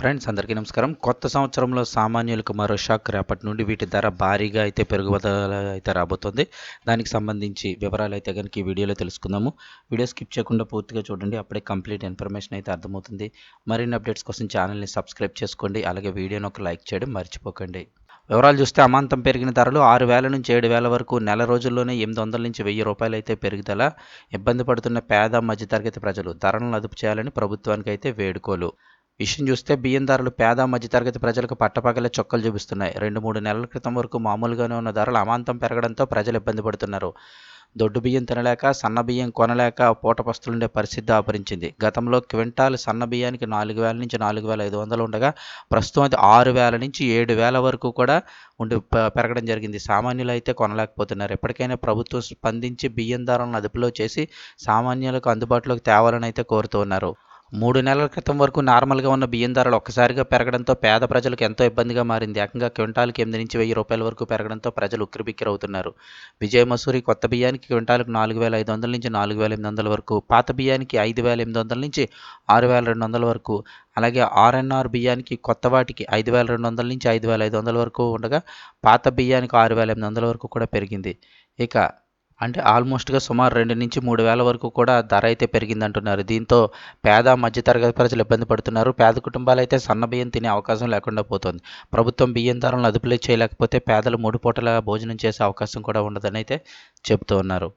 Friends అందరికీ నమస్కారం. కొత్త సంవత్సరంలో సామాన్యులకు మరో షాక్ రేపటి నుండి వీటి ధర భారీగా అయితే పెరుగుదల అయితే రాబోతుంది. దానికి సంబంధించి వివరాలు అయితే కనుక ఈ వీడియోలో తెలుసుకుందాము. వీడియో స్కిప్ చేయకుండా పూర్తిగా చూడండి. అప్పుడే కంప్లీట్ ఇన్ఫర్మేషన్ అయితే అర్థమవుతుంది. మరిన్ని అప్డేట్స్ కోసం ఛానల్ని సబ్స్క్రైబ్ చేసుకోండి. అలాగే వీడియోని ఒక లైక్ చేయడం మర్చిపోకండి. వివరాలు చూస్తే అమాంతం పెరిగిన ధరలు ఆరు వేల నుంచి ఏడు వేల వరకు నెల రోజుల్లోనే ఎనిమిది వందల నుంచి వెయ్యి రూపాయలు అయితే పెరుగుదల. ఇబ్బంది పడుతున్న పేద మధ్యతరగతి ప్రజలు ధరలను అదుపు చేయాలని ప్రభుత్వానికి అయితే వేడుకోలు. విషయం చూస్తే బియ్యం ధరలు పేద మధ్యతరగతి ప్రజలకు పట్టపగలే చొక్కలు చూపిస్తున్నాయి. రెండు మూడు నెలల క్రితం వరకు మామూలుగానే ఉన్న ధరలు అమాంతం పెరగడంతో ప్రజలు ఇబ్బంది పడుతున్నారు. దొడ్డు బియ్యం తినలేక సన్న బియ్యం కొనలేక పూటపస్తులుండే పరిస్థితి ఆపరించింది. గతంలో క్వింటాల్ సన్న బియ్యానికి నాలుగు వేల నుంచి నాలుగు వేల ఐదు వందలు ఉండగా ప్రస్తుతం అది ఆరు వేల నుంచి ఏడు వేల వరకు కూడా ఉండి పెరగడం జరిగింది. సామాన్యులు అయితే కొనలేకపోతున్నారు. ఎప్పటికైనా ప్రభుత్వం స్పందించి బియ్యం ధరలను అదుపులో చేసి సామాన్యులకు అందుబాటులోకి తేవాలని అయితే కోరుతూ ఉన్నారు. మూడు నెలల క్రితం వరకు నార్మల్గా ఉన్న బియ్యం ధరలు ఒక్కసారిగా పెరగడంతో పేద ప్రజలకు ఎంతో ఇబ్బందిగా మారింది. ఏకంగా క్వింటాల్కి ఎనిమిది నుంచి వెయ్యి రూపాయల వరకు పెరగడంతో ప్రజలు ఉక్కిరిబిక్కిరవుతున్నారు. విజయ మసూరి కొత్త బియ్యానికి క్వింటాల్కి నాలుగు వేల ఐదు వందల నుంచి నాలుగు వేల ఎనిమిది వందల వరకు పాత బియ్యానికి ఐదు వేల ఎనిమిది వందల నుంచి ఆరు వేల రెండు వందల వరకు అలాగే ఆర్ఎన్ఆర్ బియ్యానికి కొత్త వాటికి ఐదు వేల రెండు వందల నుంచి ఐదు వేల ఐదు వందల వరకు ఉండగా పాత బియ్యానికి ఆరు వేల ఎనిమిది వందల వరకు కూడా పెరిగింది. ఇక అంటే ఆల్మోస్ట్గా సుమారు రెండు నుంచి మూడు వేల వరకు కూడా ధర అయితే పెరిగిందంటున్నారు. దీంతో పేద మధ్యతరగతి ప్రజలు ఇబ్బంది పడుతున్నారు. పేద కుటుంబాలు అయితే సన్న బియ్యం తినే అవకాశం లేకుండా పోతుంది. ప్రభుత్వం బియ్యం ధరలను అదుపులో చేయలేకపోతే పేదలు మూడు పూటల భోజనం చేసే అవకాశం కూడా ఉండదని అయితే చెబుతూ ఉన్నారు.